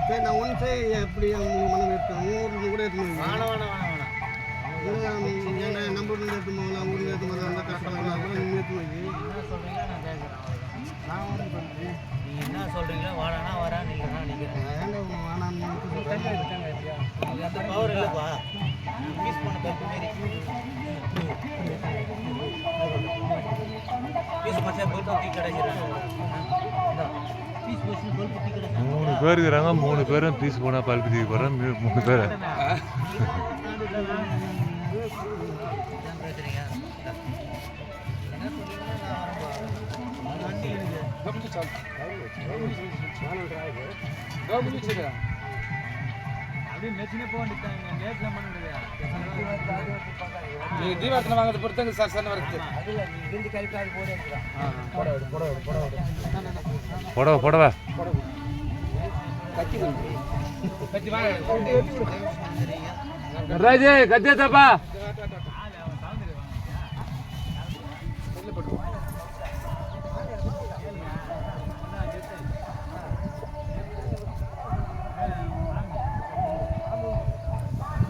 சரி நான் ஒன் சை எப்படி அவங்க மனம் எடுத்தேன் ஊருக்கு கூட எடுத்து வேணாம் வேணாம் வேணாம் ஏன்னா நம்ம ஊர்ல எடுத்து போகலாம் ஊருக்கு எடுத்து போகலாம் அந்த கஷ்டப்படலாம் கூட நீங்கள் எடுத்து போய் நான் கேட்குறேன் ஒன்றும் பண்ணுறேன் நீங்க என்ன சொல்றீங்களோ வாடானா வரா நில்லுனா நிற்கிறேன் ஏன்டா பவர் இல்லைப்பா மூணு பேர் இருக்கிறாங்க மூணு பேரும் பீஸ் போனால் பல்பு தூக்கி போகிறேன் மூணு பேர். ஏன் அப்படியே மெச்சினே போக வேண்டியதாங்க லேட்லாம் பண்ண முடியாது. நீ தீபாவளி வாங்குறது பொறுத்தங்க சார் சார் வருது. அதில் நீ இருந்து கழிக்காது போட புடவை புடவை? கத்தி வாங்க. ராஜே கத்தியா தப்பா